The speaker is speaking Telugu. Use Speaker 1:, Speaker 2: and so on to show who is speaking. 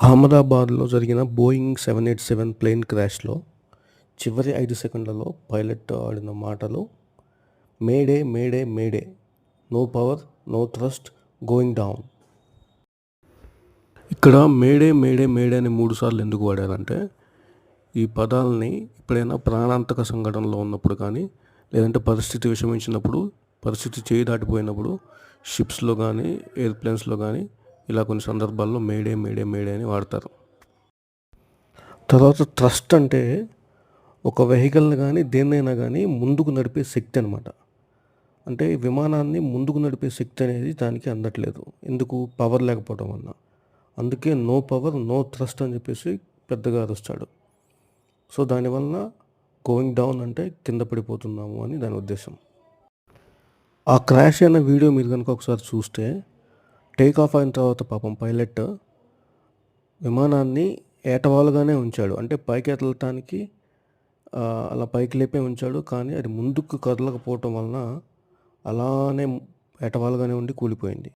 Speaker 1: అహ్మదాబాద్లో జరిగిన Boeing seven eight seven plane క్రాష్లో చివరి ఐదు సెకండ్లలో పైలట్ ఆడిన మాటలు mayday mayday mayday no power no thrust going down. ఇక్కడ మేడే మేడే మేడే అని మూడుసార్లు ఎందుకు వాడారంటే ఈ పదాలని ఎప్పుడైనా ప్రాణాంతక సంఘటనలో ఉన్నప్పుడు కానీ లేదంటే పరిస్థితి విషమించినప్పుడు పరిస్థితి చేయి దాటిపోయినప్పుడు షిప్స్లో కానీ ఎయిర్ప్లేన్స్లో కానీ ఇలా కొన్ని సందర్భాల్లో మేడే మేడే మేడే అని వాడతారు. తర్వాత ట్రస్ట్ అంటే ఒక వెహికల్ని కానీ దేన్నైనా కానీ ముందుకు నడిపే శక్తి అనమాట అంటే విమానాన్ని ముందుకు నడిపే శక్తి అనేది దానికి అందట్లేదు. ఎందుకు? పవర్ లేకపోవడం వల్ల. అందుకే నో పవర్ నో ట్రస్ట్ అని చెప్పేసి పెద్దగా అరుస్తాడు. సో దానివల్ల గోయింగ్ డౌన్ అంటే కింద పడిపోతున్నాము అని దాని ఉద్దేశం. ఆ క్రాష్ అయిన వీడియో మీరు కనుక ఒకసారి చూస్తే టేక్ ఆఫ్ అయిన తర్వాత పాపం పైలట్ విమానాన్ని ఏటవాలుగానే ఉంచాడు. అంటే పైకి ఎత్తడానికి అలా పైకి లేపే ఉంచాడు. కానీ అది ముందుకు కదలకపోవటం వలన అలానే ఏటవాలుగానే ఉండి కూలిపోయింది.